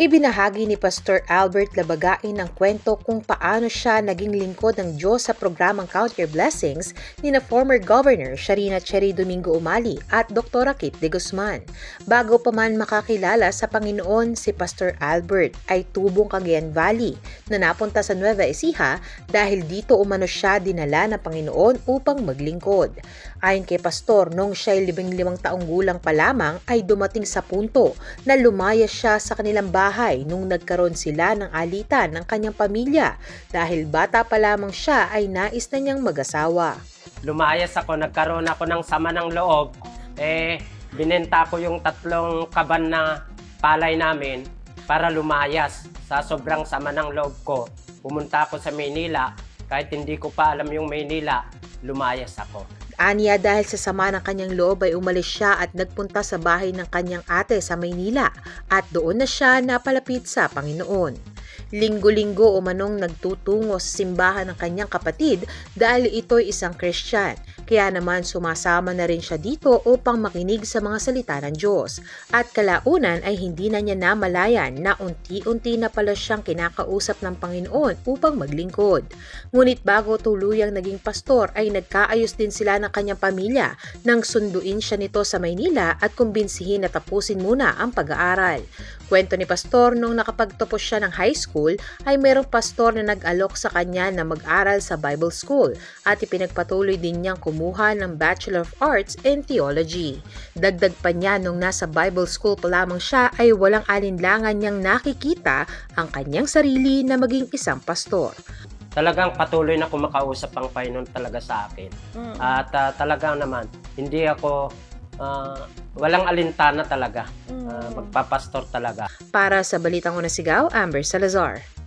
Ibinahagi ni Pastor Albert Labagain ang kwento kung paano siya naging lingkod ng Diyos sa programang Count Your Blessings ni na former Governor Sharina Cherry Domingo Umali at Dr. Kit de Guzman. Bago pa man makakilala sa Panginoon, si Pastor Albert ay tubong Cagayan Valley na napunta sa Nueva Ecija dahil dito umano siya dinala ng Panginoon upang maglingkod. Ayon kay Pastor, nung siya'y libing limang taong gulang pa lamang ay dumating sa punto na lumaya siya sa kanilang bahay nung nagkaroon sila ng alitan ng kanyang pamilya dahil bata pa lamang siya ay nais na niyang mag-asawa. lumayas ako, nagkaroon ako ng sama ng loob, eh, binenta ko yung tatlong kaban na palay namin para lumayas. Sa sobrang sama ng loob ko, pumunta ako sa Maynila, kahit hindi ko pa alam yung Maynila, lumayas ako. Aniya dahil sa sama ng kanyang loob ay umalis siya at nagpunta sa bahay ng kanyang ate sa Maynila at doon na siya napalapit sa Panginoon. Linggo-linggo umanong nagtutungo sa simbahan ng kanyang kapatid dahil ito'y isang Kristyan. Kaya naman sumasama na rin siya dito upang makinig sa mga salita ng Diyos. At kalaunan ay hindi na niya namalayan na unti-unti na pala siyang kinakausap ng Panginoon upang maglingkod. Ngunit bago tuluyang naging pastor ay nagkaayos din sila ng kanyang pamilya nang sunduin siya nito sa Maynila at kumbinsihin na tapusin muna ang pag-aaral. Kwento ni pastor nung nakapagtapos siya ng high school ay mayroong pastor na nag-alok sa kanya na mag-aral sa Bible School at ipinagpatuloy din niyang kumuha ng Bachelor of Arts in Theology. Dagdag pa niya nung nasa Bible School pa lamang siya ay walang alinlangan niyang nakikita ang kanyang sarili na maging isang pastor. Talagang patuloy na kumakausap ang Panginoon talaga sa akin. At ah, talagang naman, hindi ako, ah, walang alintana talaga. Ah, magpapastor talaga. Para sa Balitang Unasigaw, Amber Salazar.